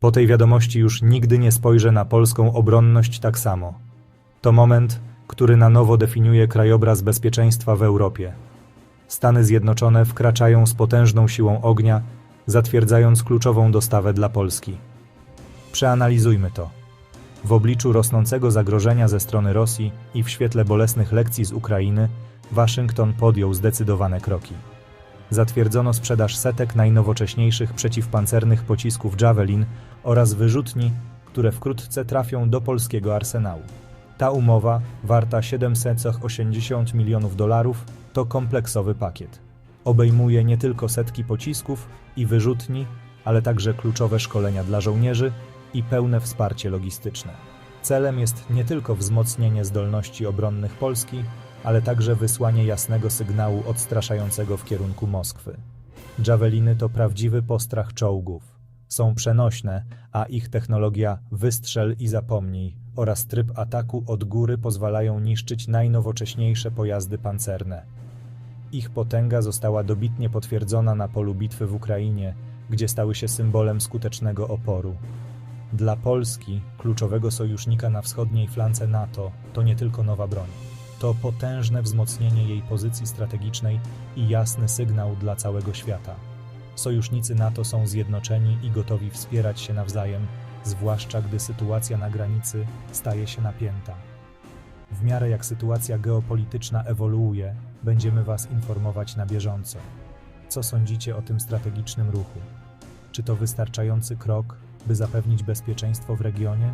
Po tej wiadomości już nigdy nie spojrzę na polską obronność tak samo. To moment, który na nowo definiuje krajobraz bezpieczeństwa w Europie. Stany Zjednoczone wkraczają z potężną siłą ognia, zatwierdzając kluczową dostawę dla Polski. Przeanalizujmy to. W obliczu rosnącego zagrożenia ze strony Rosji i w świetle bolesnych lekcji z Ukrainy, Waszyngton podjął zdecydowane kroki. Zatwierdzono sprzedaż setek najnowocześniejszych przeciwpancernych pocisków Javelin oraz wyrzutni, które wkrótce trafią do polskiego arsenału. Ta umowa, warta 780 milionów dolarów, to kompleksowy pakiet. Obejmuje nie tylko setki pocisków i wyrzutni, ale także kluczowe szkolenia dla żołnierzy i pełne wsparcie logistyczne. Celem jest nie tylko wzmocnienie zdolności obronnych Polski, ale także wysłanie jasnego sygnału odstraszającego w kierunku Moskwy. Javeliny to prawdziwy postrach czołgów. Są przenośne, a ich technologia wystrzel i zapomnij oraz tryb ataku od góry pozwalają niszczyć najnowocześniejsze pojazdy pancerne. Ich potęga została dobitnie potwierdzona na polu bitwy w Ukrainie, gdzie stały się symbolem skutecznego oporu. Dla Polski, kluczowego sojusznika na wschodniej flance NATO, to nie tylko nowa broń. To potężne wzmocnienie jej pozycji strategicznej i jasny sygnał dla całego świata. Sojusznicy NATO są zjednoczeni i gotowi wspierać się nawzajem, zwłaszcza gdy sytuacja na granicy staje się napięta. W miarę jak sytuacja geopolityczna ewoluuje, będziemy Was informować na bieżąco. Co sądzicie o tym strategicznym ruchu? Czy to wystarczający krok, by zapewnić bezpieczeństwo w regionie?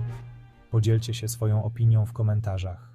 Podzielcie się swoją opinią w komentarzach.